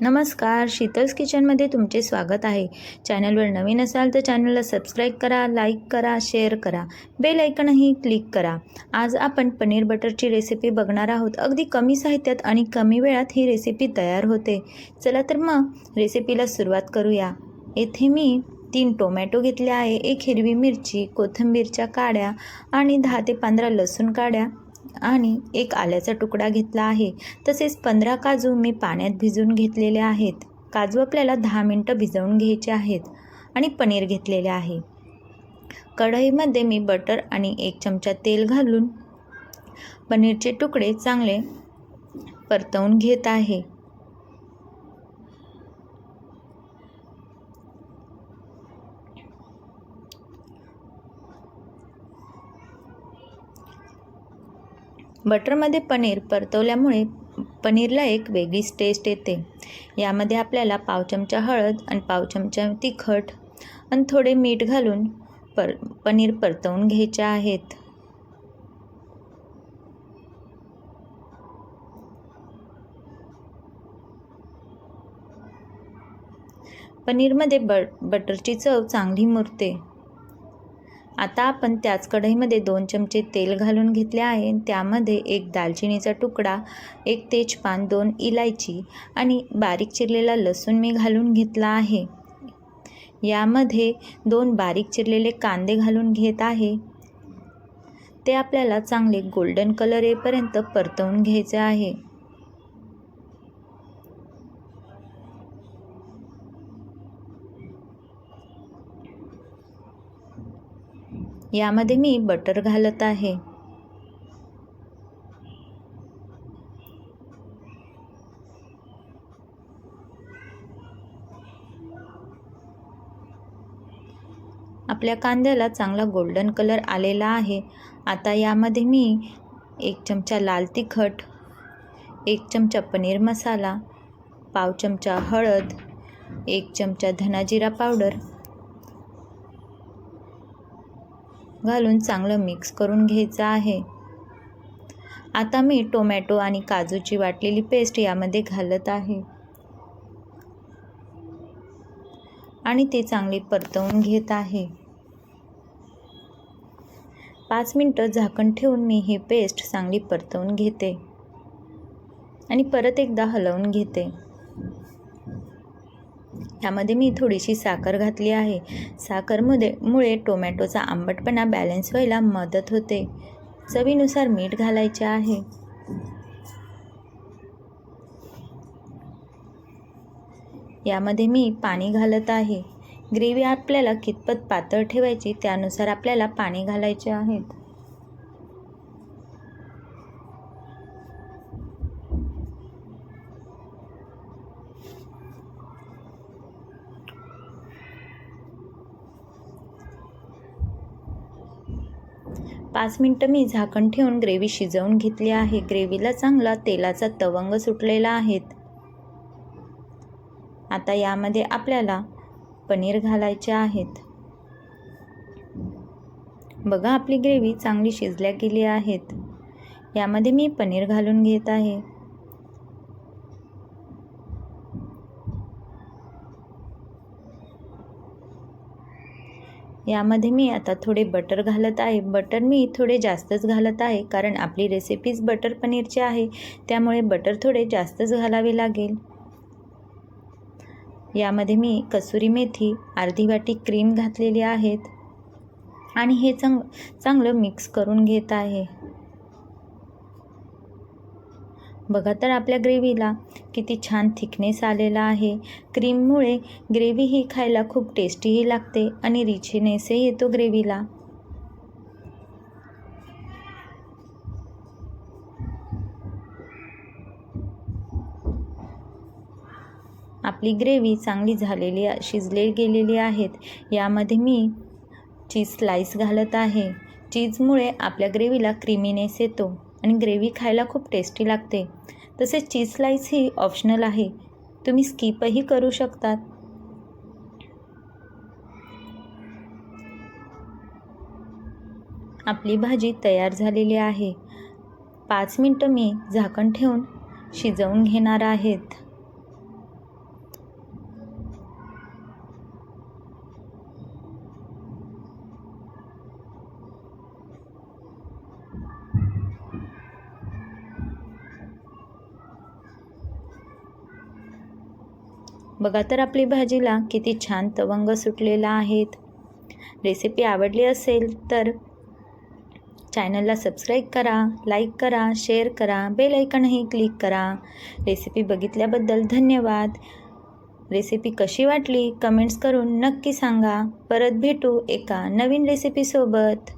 नमस्कार शीतल्स किचनमध्ये तुमचे स्वागत आहे. चॅनलवर नवीन असाल तर चॅनलला सबस्क्राईब करा लाईक करा शेअर करा बेल ऐकणही क्लिक करा. आज आपण पनीर बटरची रेसिपी बघणार आहोत. अगदी कमी साहित्यात आणि कमी वेळात ही रेसिपी तयार होते. चला तर मग रेसिपीला सुरुवात करूया. येथे मी तीन टोमॅटो घेतले आहे एक हिरवी मिरची कोथिंबीरच्या काड्या आणि दहा ते पंधरा लसूण काड्या. आणि एक आल्याचा तुकडा घेतला आहे. तसेच पंधरा काजू मी पाण्यात भिजवून घेतलेले आहेत. काजू आपल्याला दहा मिनटं भिजवून घ्यायचे आहेत आणि पनीर घेतलेले आहे. कढईमध्ये मी बटर आणि एक चमचा तेल घालून पनीरचे तुकडे चांगले परतवून घेत आहे. बटरमध्ये पनीर परतवल्यामुळे पनीरला एक वेगळीच टेस्ट येते. यामध्ये आपल्याला पाव चमचा हळद आणि पाव चमचा तिखट आणि थोडे मीठ घालून पर पनीर परतवून घ्यायचे आहेत. पनीरमध्ये बट बटरची चव चांगली मुरते. आता आपण त्याच कढईमध्ये दोन चमचे तेल घालून घेतले आहे. त्यामध्ये एक दालचिनीचा तुकडा एक तेजपान दोन इलायची आणि बारीक चिरलेला लसूण मी घालून घेतला आहे. यामध्ये दोन बारीक चिरलेले कांदे घालून घेत आहे. ते आपल्याला चांगले गोल्डन कलर येईपर्यंत परतवून घ्यायचे आहे. यामध्ये मी बटर घालत आहे. आपल्या कांद्याला चांगला गोल्डन कलर आलेला आहे. आता यामध्ये मी एक चमचा लाल तिखट एक चमचा पनीर मसाला पाव चमचा हळद एक चमचा धनाजिरा पावडर घालून चांगलं मिक्स करून घ्यायचं आहे. आता मी टोमॅटो आणि काजूची वाटलेली पेस्ट यामध्ये घालत आहे. आणि ते चांगले परतवून घेत आहे. पाच मिनटं झाकण ठेवून मी ही पेस्ट चांगली परतवून घेते. आणि परत एकदा हलवून घेते. यामध्ये मी थोडीशी साखर घातली आहे. साखरमध्ये मुळे टोमॅटोचा आंबटपणा बॅलन्स व्हायला मदत होते. चवीनुसार मीठ घालायचे आहे. यामध्ये मी पाणी घालत आहे. ग्रेव्ही आपल्याला कितपत पातळ ठेवायची त्यानुसार आपल्याला पाणी घालायचे आहेत पाच मिनटं मी झाकण ठेवून ग्रेव्ही शिजवून घेतली आहे. ग्रेव्हीला चांगला तेलाचा तवंग सुटलेला आहेत आता यामध्ये आपल्याला पनीर घालायचे आहेत बघा आपली ग्रेव्ही चांगली शिजल्या गेली आहेत यामध्ये मी पनीर घालून घेत आहे. यामध्ये मी आता थोडे बटर घालत आहे. बटर मी थोडे जास्तच घालत आहे कारण आपली रेसिपीज बटर पनीरची आहे. त्यामुळे बटर थोडे जास्तच घालावे लागेल. यामध्ये मी कसुरी मेथी अर्धी वाटी क्रीम घातलेली आहेत. आणि हे चांग चांगलं मिक्स करून घेत आहे. बघा तर आपल्या ग्रेव्हीला किती छान थिकनेस आलेला आहे. क्रीममुळे ग्रेव्ही ही खायला खूप टेस्टीही लागते आणि रिचनेसही येतो ग्रेव्हीला. आपली ग्रेव्ही चांगली झालेली शिजले गेलेली आहेत. यामध्ये मी चीज स्लाईस घालत आहे. चीजमुळे आपल्या ग्रेव्हीला क्रिमीनेस येतो. आणि ग्रेव्ही खायला खूप टेस्टी लागते. तसेच चीज स्लाईस ही ऑप्शनल आहे. तुम्ही स्किपही करू शकतात. आपली भाजी तयार झालेली आहे. पाच मिनटं मी झाकण ठेवून शिजवून घेणार आहेत. बघा तर आपली भाजीला किती छान तवंग सुटलेला आहेत. रेसिपी आवडली असेल तर चॅनलला सबस्क्राईब करा लाईक करा शेअर करा बेल ऐकणही क्लिक करा. रेसिपी बघितल्याबद्दल धन्यवाद. रेसिपी कशी वाटली कमेंट्स करून नक्की सांगा. परत भेटू एका नवीन रेसिपीसोबत